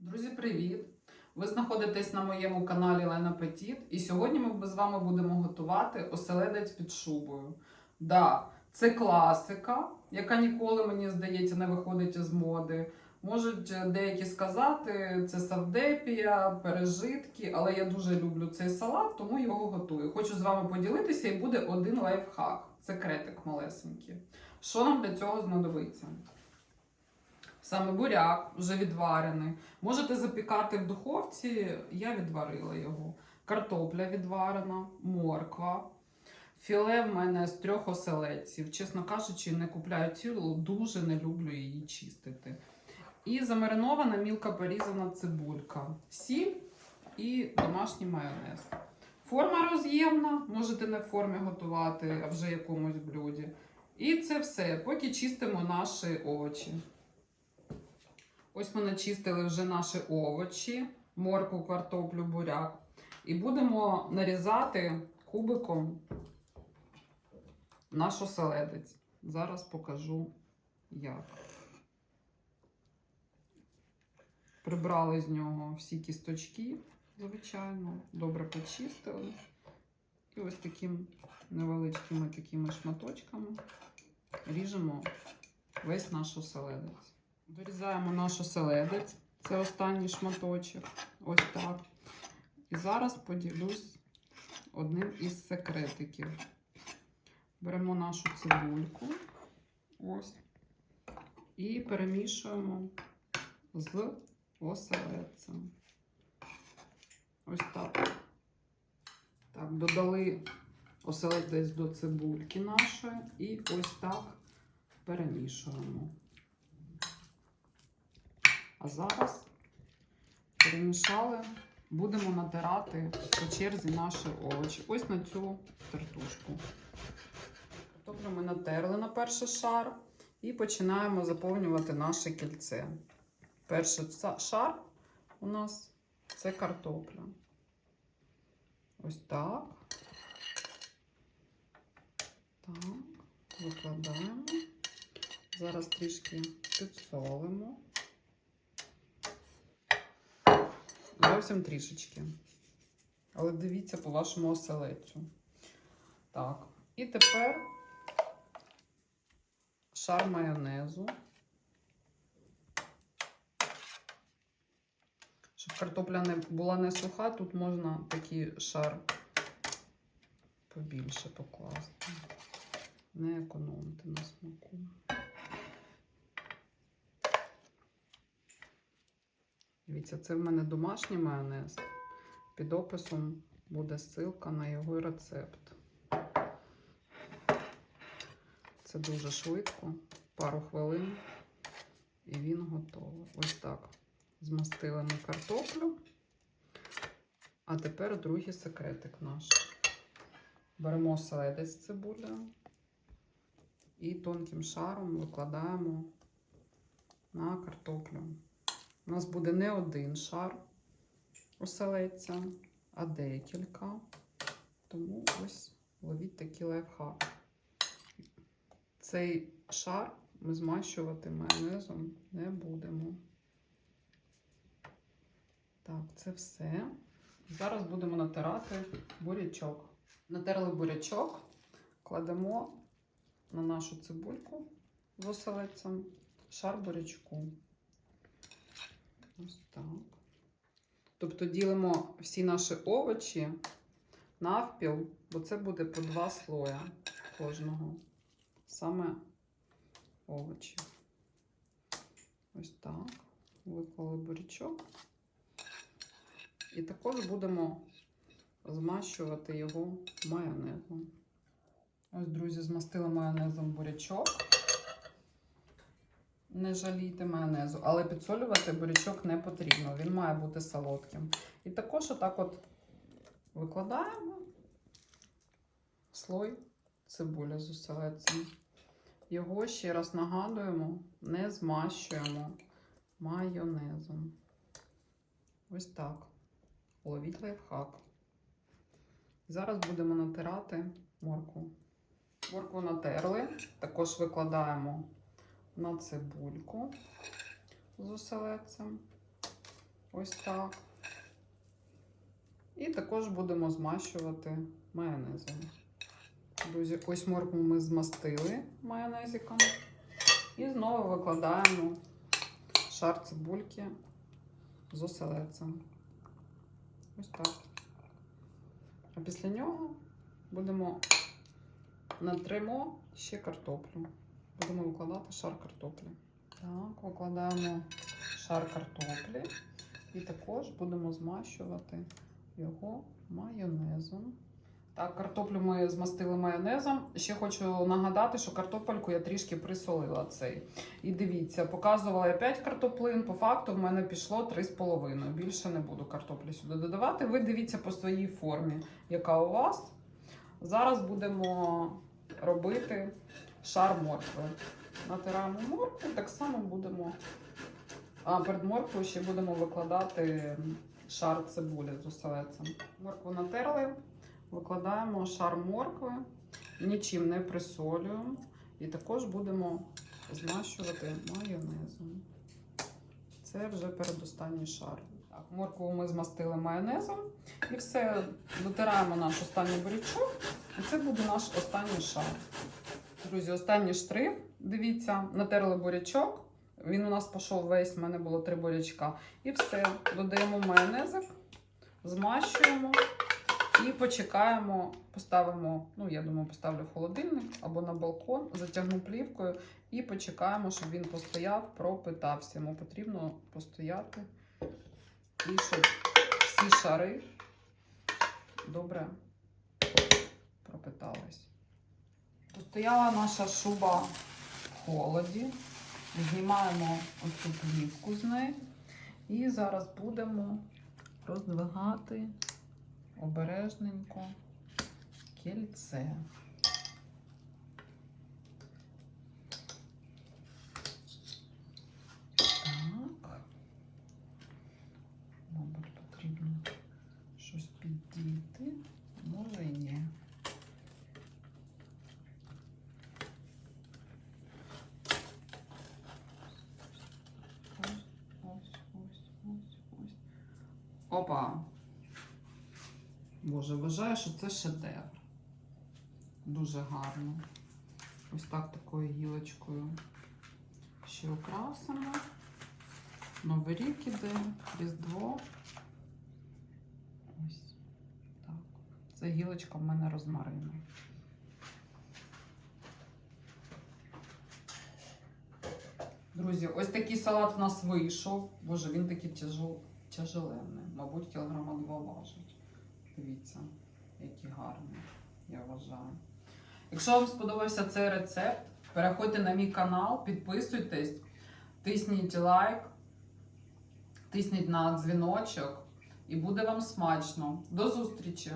Друзі, привіт! Ви знаходитесь на моєму каналі Лена Петіт, і сьогодні ми з вами будемо готувати оселедець під шубою. Да, це класика, яка ніколи, мені здається, не виходить із моди. Можуть деякі сказати, це савдепія, пережитки, але я дуже люблю цей салат, тому його готую. Хочу з вами поділитися і буде один лайфхак. Секретик малесенький. Що нам для цього знадобиться? Саме буряк вже відварений. Можете запікати в духовці, я відварила його. Картопля відварена, морква. Філе в мене з трьох оселедців. Чесно кажучи, не купляю цілу, дуже не люблю її чистити. І замаринована мілка порізана цибулька, сіль і домашній майонез. Форма роз'ємна, можете не в формі готувати, а вже якомусь блюді. І це все. Поки чистимо наші овочі. Ось ми начистили вже наші овочі, морку, картоплю, буряк. І будемо нарізати кубиком наш оселедець. Зараз покажу як. Прибрали з нього всі кісточки, звичайно, добре почистили. І ось такими невеличкими такими шматочками ріжемо весь наш оселедець. Дорізаємо наш оселедець. Це останній шматочок. Ось так. І зараз поділюсь одним із секретиків. Беремо нашу цибульку. Ось. І перемішуємо з оселедцем. Ось так. Так, додали оселедець до цибульки нашої і ось так перемішуємо. А зараз перемішали, будемо натирати по черзі наші овочі. Ось на цю тертушку. Картоплю ми натерли на перший шар і починаємо заповнювати наше кільце. Перший шар у нас це картопля. Ось так. Так, викладаємо. Зараз трішки підсолимо. Зовсім трішечки. Але дивіться по вашому оселецю. Так. І тепер шар майонезу. Щоб картопля не була не суха, тут можна такий шар побільше покласти. Не економити на смаку. Дивіться, це в мене домашній майонез. Під описом буде ссылка на його рецепт. Це дуже швидко, пару хвилин, і він готовий. Ось так. Змастили ми картоплю. А тепер другий секретик наш. Беремо оселедець з цибулею і тонким шаром викладаємо на картоплю. У нас буде не один шар оселедця, а декілька. Тому ось ловіть такий лайфхак. Цей шар ми змащувати майонезом не будемо. Так, це все. Зараз будемо натирати бурячок. Натерли бурячок, кладемо на нашу цибульку з оселедцем шар бурячку. Ось так. Тобто ділимо всі наші овочі навпіл, бо це буде по два слоя кожного. Саме овочі. Ось так. Виклали бурячок. І також будемо змащувати його майонезом. Ось, друзі, змастили майонезом бурячок. Не жалійте майонезу, але підсолювати бурячок не потрібно. Він має бути солодким. І також отак от викладаємо слой цибуля з оселедцем. Його ще раз нагадуємо, не змащуємо майонезом. Ось так. Ловіть лайфхак. Зараз будемо натирати моркву. Моркву натерли, також викладаємо на цибульку з оселедцем. Ось так. І також будемо змащувати майонезом. Друзі, ось моркву ми змастили майонезиком. І знову викладаємо шар цибульки з оселедцем. Ось так. А після нього будемо натримо ще картоплю. Будемо викладати шар картоплі. Так, викладаємо шар картоплі і також будемо змащувати його майонезом. Так, картоплю ми змастили майонезом. Ще хочу нагадати, що картопельку я трішки присолила цей. І дивіться, показувала я 5 картоплин. По факту в мене пішло 3,5. Більше не буду картоплі сюди додавати. Ви дивіться по своїй формі, яка у вас. Зараз будемо робити шар моркви. Натираємо моркву, так само будемо. А перед морквою ще будемо викладати шар цибулі з оселедцем. Моркву натерли, викладаємо шар моркви, нічим не присолюємо. І також будемо змащувати майонезом. Це вже передостанній шар. Так, моркву ми змастили майонезом. І все, дотираємо наш останній бурячок. І це буде наш останній шар. Друзі, останній штрих. Дивіться, натерли бурячок. Він у нас пішов весь, в мене було три бурячка. І все. Додаємо майонезик, змащуємо і почекаємо, поставимо, ну, я думаю, поставлю в холодильник або на балкон, затягну плівкою і почекаємо, щоб він постояв, пропитався. Йому потрібно постояти і щоб всі шари добре пропитались. Постояла наша шуба в холоді. Знімаємо оцю плівку з неї. І зараз будемо роздвигати обережненько кільце. Так. Мабуть, потрібно щось піддіти. Може і ні. Ось, ось, ось, ось, ось. Опа. Боже, вважаю, що це шедевр. Дуже гарно. Ось так такою гілочкою ще украсимо. Новий рік іде, Різдво. Ось так. Це гілочка в мене розмарину. Друзі, ось такий салат в нас вийшов. Боже, він такий тяжел, тяжеленний. Мабуть, кілограма два важить. Дивіться, які гарні, я вважаю. Якщо вам сподобався цей рецепт, переходьте на мій канал, підписуйтесь, тисніть лайк, тисніть на дзвіночок і буде вам смачно. До зустрічі!